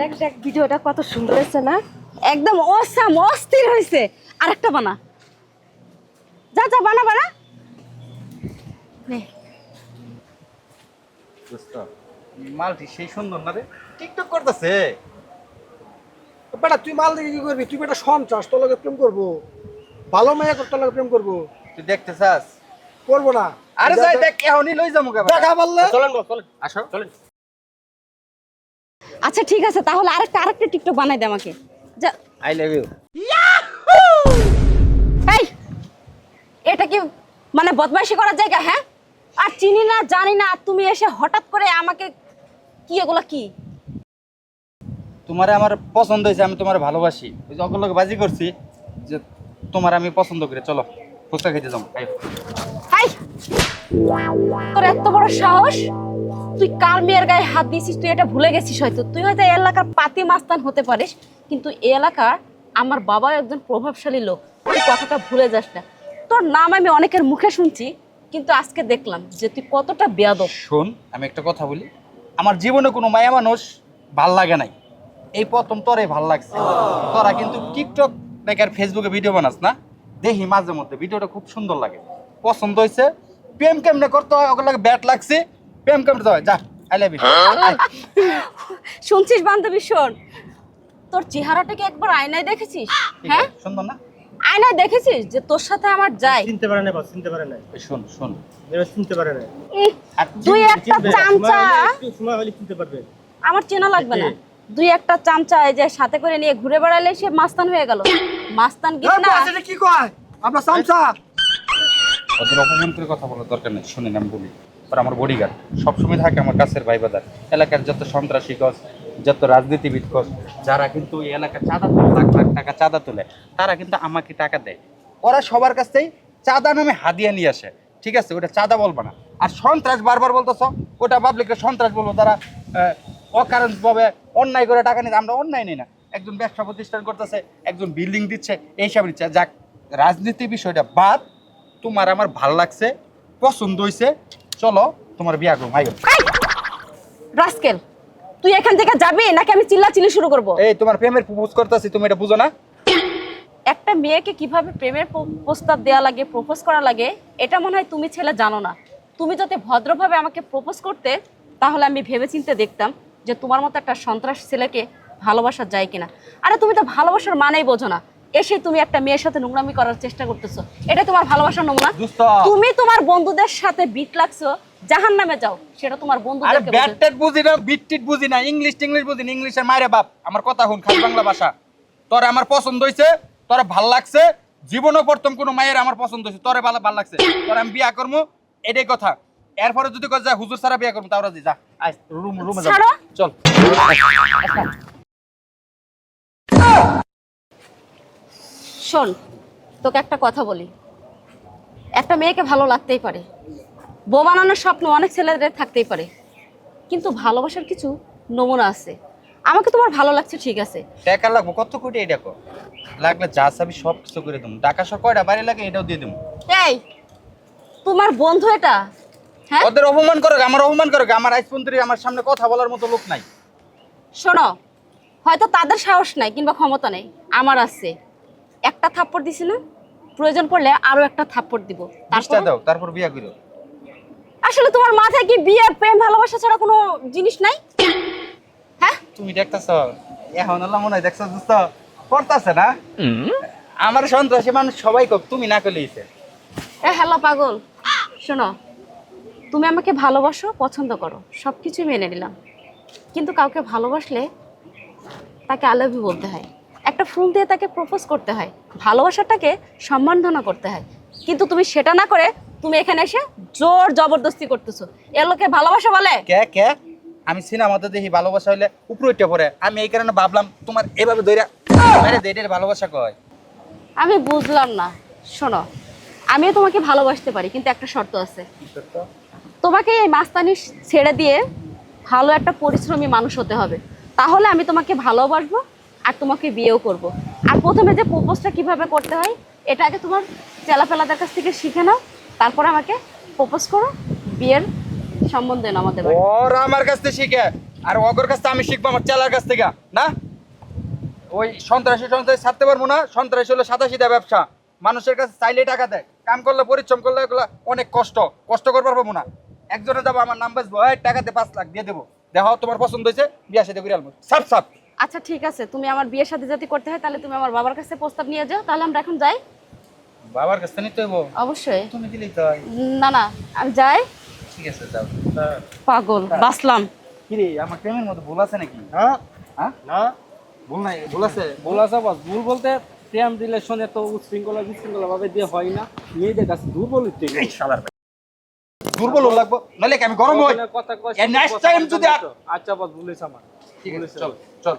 দেখ দেখ ভিডিওটা কত সুন্দর হয়েছে না? একদম অসাম অস্থির হয়েছে। আরেকটা বানা। যা যা বানা বানা। মালটি সেই সুন্দর না রে? টিকটক করতেছে। বেটা তুই মাল দেখে কি করবি? তুই বেটা সন্ত্রাস তোর লগে প্রেম করব। ভালো মেয়ে তোর লগে প্রেম করব। তুই দেখতে চাস? করব না। আরে যাই দেখ এখনই লই যাব দেখা চলেন চলেন। আসো। চলেন। আচ্ছা ঠিক আছে তাহলে আরেকটা আরেকটা টিকটক বানাই দে আমাকে। যা আই লাভ ইউ এই এটা কি মানে বদমাইশি করার জায়গা হ্যাঁ? আর চিনি না জানি না তুমি এসে হঠাৎ করে আমাকে কি এগুলো কি? তোমারে আমার পছন্দ হয়েছে আমি তোমার ভালোবাসি। ওই যে অকল বাজি করছি যে তোমার আমি পছন্দ করি। চলো ফুচকা খেতে আইও। হাই! তোর এত বড় সাহস! তুই কার মেয়ের গায়ে হাত দিয়েছিস? তুই এটা ভুলে গেছিস হয়তো। তুই হয়তো এলাকার পাতি মাস্তান হতে পারিস, কিন্তু এই এলাকার আমার বাবা একজন প্রভাবশালী লোক। তুই কথাটা ভুলে যাস না। তোর নাম আমি অনেকের মুখে শুনছি, কিন্তু আজকে দেখলাম যে তুই কতটা বেয়াদব। শোন, আমি একটা কথা বলি। আমার জীবনে কোনো মায়া মানুষ ভালো লাগে নাই। এই প্রথম তোরে ভালো লাগছে। তোরা কিন্তু টিকটক দেখে আর ফেসবুকে ভিডিও বানাস না? দেখি মাঝে মধ্যে ভিডিওটা খুব সুন্দর লাগে। পছন্দ হয়েছে প্রেম কেমনে করতে হয়? ওগুলো ব্যাট লাগছে। প্রেম কেমনে হয় যা আই লাভ ইউ শুনছিস বান্ধবী শোন। তোর চেহারাটাকে একবার আয়নায় দেখেছিস? হ্যাঁ? সুন্দর না? আয়নায় দেখেছিস যে তোর সাথে আমার যায়? চিনতে পারে না বস চিনতে পারে না এই শোন শোন। এবার চিনতে পারে না দুই একটা চামচা। সময় হলে চিনতে পারবে। আমার চেনা লাগবে না। দুই একটা চামচা এই যে সাথে করে নিয়ে ঘুরে বেড়ালে সে মাস্তান হয়ে গেল। মাস্তান গিয়ে না। এটা কি কয়? আমরা সামসা ওদের অপমান করে কথা বলার দরকার নেই শুনেন আমি বলি। আর আমার বডিগার্ড সবসময় থাকে আমার কাছের ভাই বাদার। এলাকার যত সন্ত্রাসী কস যত রাজনীতিবিদ কস যারা কিন্তু এই এলাকার চাঁদা তোলে, লাখ লাখ টাকা চাঁদা তোলে, তারা কিন্তু আমাকে টাকা দেয়। ওরা সবার কাছ থেকেই চাঁদা নামে হাদিয়া নিয়ে আসে। ঠিক আছে, ওটা চাঁদা বলব না। আর সন্ত্রাস বারবার বলতেছ, ওটা পাবলিককে সন্ত্রাস বলব, তারা অকারণ ভাবে অন্যায় করে টাকা নিতে আমরা অন্যায় নিই না। একজন ব্যবসা প্রতিষ্ঠান করতেছে, একজন বিল্ডিং দিচ্ছে এইসব দিচ্ছে যাক, রাজনীতি বিষয়টা বাদ, তোমার আমার ভালো লাগছে, পছন্দ হয়েছে চলো তোমার বিয়া আইও রাস্কেল তুই এখান থেকে যাবি নাকি আমি চিল্লা চিল্লি শুরু করব? এই তোমার প্রেমের প্রপোজ করতেছি তুমি এটা বুঝো না? একটা মেয়েকে কীভাবে প্রেমের প্রস্তাব দেওয়া লাগে প্রপোজ করা লাগে এটা মনে হয় তুমি ছেলে জানো না। তুমি যদি ভদ্রভাবে আমাকে প্রপোজ করতে তাহলে আমি ভেবেচিন্তে দেখতাম যে তোমার মতো একটা সন্ত্রাস ছেলেকে ভালোবাসা যায় কিনা। আরে তুমি তো ভালোবাসার মানেই বোঝো না। এসে তুমি একটা মেয়ের সাথে নোংরামি করার চেষ্টা করতেছো। এটা তোমার ভালোবাসার নমুনা তুমি তোমার বন্ধুদের সাথে বিট লাগছো জাহান নামে যাও। সেটা তোমার আরে বন্ধুদেরকে ব্যাট বুঝি না বিট টিট বুঝি না ইংলিশ টিংলিশ বুঝি না ইংলিশের মায়ের বাপ। আমার কথা শুন খাস বাংলা ভাষা। তোর আমার পছন্দ হয়েছে তোর ভালো লাগছে জীবনে প্রথম কোনো মায়ের আমার পছন্দ হয়েছে তোরে ভালো ভালো লাগছে। তোর আমি বিয়া করব এটাই কথা। এরপরে যদি কয় যা হুজুর সারা বিয়া করব তাওরা যা আয় রুম রুমে যা চল। শোন তোকে একটা কথা বলি। একটা মেয়েকে ভালো লাগতেই পারে। বউ বানানোর স্বপ্ন অনেক ছেলেদের থাকতেই পারে। কিন্তু ভালোবাসার কিছু নমুনা আছে। আমাকে তোমার ভালো লাগছে ঠিক আছে। টাকা লাগবো কত কোটি এটা কো লাগলে যা চাবি সব কিছু করে দেবো। টাকা সব কয়টা বাইরে লাগে এটাও দিয়ে দেবো। এই তোমার বন্ধু এটা? হ্যাঁ? ওদের অপমান করো আমার অপমান করো আমার আইস পর্যন্ত আমার সামনে কথা বলার মতো লোক নাই। শোনো হয়তো তাদের সাহস নাই কিংবা ক্ষমতা নেই। আমার আছে। একটা থাপ্পড় দিছি না প্রয়োজন পড়লে আরও একটা থাপ্পড় দিব। তারপর? দাও তারপর বিয়া করো আসলে তোমার মাথায় কি বিয়ে প্রেম ভালোবাসা ছাড়া কোনো জিনিস নাই? হ্যাঁ? তুমি দেখতাছ এখন আল্লাহ মনে হয় দেখছ দোস্ত করতেছে না? আমার সন্ত্রাসী মানুষ সবাই কব তুমি না করলেইছে এ হ্যালো পাগল শোনো তুমি আমাকে ভালোবাসো পছন্দ করো সব কিছুই মেনে নিলাম। কিন্তু কাউকে ভালোবাসলে তাকে আলাভি বলতে হয়। একটা ফুল দিয়ে তাকে প্রপোজ করতে হয়। ভালোবাসাটাকে সম্মানধনা করতে হয়। কিন্তু তুমি সেটা না করে তুমি এখানে এসে জোর জবরদস্তি করতেছো। এর লোকে ভালোবাসা বলে? কে কে? আমি সিনেমাতে দেখি ভালোবাসা হইলে উপরে উঠে পড়ে। আমি এই কারণে ভাবলাম তোমার এভাবে ধরে মেরে দে ভালোবাসা কয়? আমি বুঝলাম না। শোনো আমিও তোমাকে ভালোবাসতে পারি কিন্তু একটা শর্ত আছে। তোমাকে এই মাস্তানি ছেড়ে দিয়ে ভালো একটা পরিশ্রমী মানুষ হতে হবে। তাহলে আমি তোমাকে ভালোবাসবো আর তোমাকে বিয়েও করব। আর প্রথমে যে প্রপোজটা কীভাবে করতে হয়, এটা আগে তোমার চেলাফেলাদের কাছ থেকে শিখে নাও। তারপর আমাকে প্রপোজ করো, বিয়ের সম্বন্ধে বাড়ি। ওর আমার কাছ থেকে শিখে, আর অগর কাছ থেকে আমি শিখব আমার চেলার কাছ থেকে, না? ওই সন্ত্রাসী সন্ত্রাসী ছাড়তে পারব না, সন্ত্রাসী হলো সাদা সিধা ব্যবসা। মানুষের কাছে চাইলে টাকা দেয়, কাম করলে, পরিশ্রম করলে এগুলো অনেক কষ্ট কষ্ট করবার পারব না। একজনে যাব, আমার নাম এই টাকাতে পাঁচ লাখ দিয়ে দেবো। দেখো তোমার পছন্দ হয়েছে, বিয়া সাথে করে আলবো সাপ সাপ। আচ্ছা ঠিক আছে। তুমি আমার বিয়ের সাথে যদি করতে হয় তাহলে তুমি আমার বাবার কাছে প্রস্তাব নিয়ে যাও। তাহলে আমরা এখন যাই। বাবার কাছে নিতে হইব? অবশ্যই। তুমি দিলেই তো হয়। না না আমি যাই। ঠিক আছে যাও। পাগল বাসলাম কিরে আমার প্রেমের মধ্যে ভুল আছে নাকি? হ্যাঁ? হ্যাঁ? না। ভুল নাই ভুল আছে। বলা যাব ভুল বলতে প্রেম রিলেশনে তো উচ্ছৃঙ্খলা বিশৃঙ্খলা ভাবে দিয়ে হয় না। মেয়েদের কাছে দুর্বল হইতে হবে। এই শালার ভাই। দুর্বল লাগবো। নাহলে কি আমি গরম হই? কথা কয় এ next time যদি আর- আচ্ছা বস ভুলেছ আমার। ঠিক আছে চল চল।